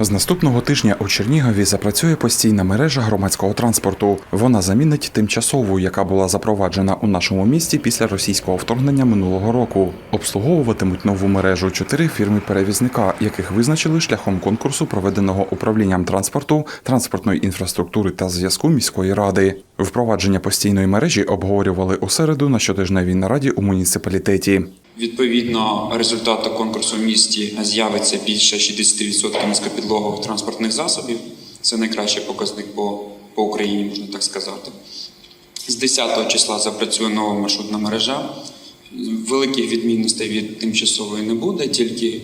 З наступного тижня у Чернігові запрацює постійна мережа громадського транспорту. Вона замінить тимчасову, яка була запроваджена у нашому місті після російського вторгнення минулого року. Обслуговуватимуть нову мережу чотири фірми-перевізника, яких визначили шляхом конкурсу, проведеного управлінням транспорту, транспортної інфраструктури та зв'язку міської ради. Впровадження постійної мережі обговорювали у середу на щотижневій нараді у муніципалітеті. Відповідно, результату конкурсу в місті з'явиться більше 60% низькопідлогових транспортних засобів. Це найкращий показник по, по Україні, можна так сказати. З 10 числа запрацює нова маршрутна мережа. Великих відмінностей від тимчасової не буде, тільки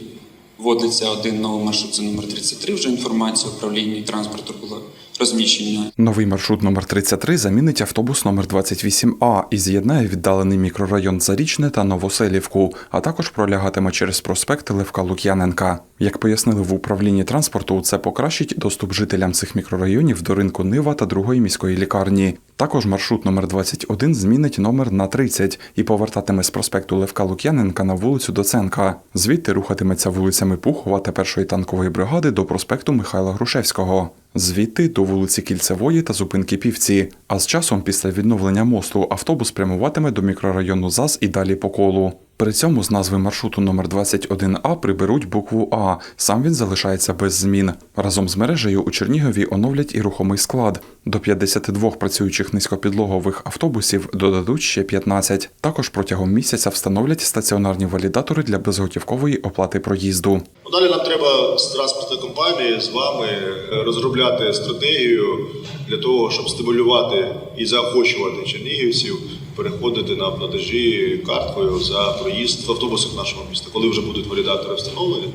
вводиться один новий маршрут, це номер 33. Вже інформація управління транспорту була розміщена Новий маршрут номер 33 замінить автобус номер 28А і з'єднає віддалений мікрорайон Зарічне та Новоселівку, а також пролягатиме через проспект Левка Лук'яненка. Як пояснили в управлінні транспорту, це покращить доступ жителям цих мікрорайонів до ринку Нива та другої міської лікарні. Також маршрут номер 21 змінить номер на 30 і повертатиме з проспекту Левка Лук'яненка на вулицю Доценка. Звідти рухатиметься вулицями Пухова та першої танкової бригади до проспекту Михайла Грушевського. Звідти до вулиці Кільцевої та зупинки Півці. А з часом після відновлення мосту автобус прямуватиме до мікрорайону ЗАЗ і далі по колу. При цьому з назви маршруту номер 21А приберуть букву А. Сам він залишається без змін. Разом з мережею у Чернігові оновлять і рухомий склад. До 52 працюючих низькопідлогових автобусів додадуть ще 15. Також протягом місяця встановлять стаціонарні валідатори для безготівкової оплати проїзду. Далі нам треба з транспортної компанії з вами е, розробляти стратегію для того, щоб стимулювати і заохочувати чернігівців переходити на платежі карткою за проїзд в автобусах нашого міста. Коли вже будуть валідатори встановлені,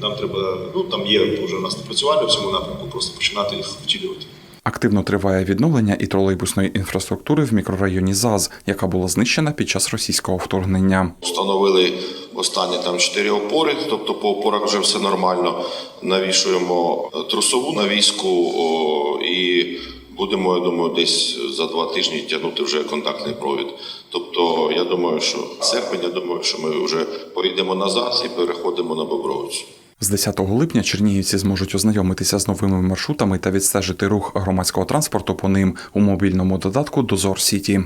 нам треба, ну там є вже у нас напрацювання в цьому напрямку, просто починати їх втілювати. Активно триває відновлення і тролейбусної інфраструктури в мікрорайоні ЗАЗ, яка була знищена під час російського вторгнення. Встановили останні там чотири опори, тобто по опорах вже все нормально. Навішуємо трусову навіску будемо, я думаю, десь за два тижні тягнути вже контактний провід. Тобто, я думаю, що серпень, я думаю, що ми вже поїдемо назад і переходимо на Бобровицю. З 10 липня чернігівці зможуть ознайомитися з новими маршрутами та відстежити рух громадського транспорту по ним у мобільному додатку Дозор Сіті.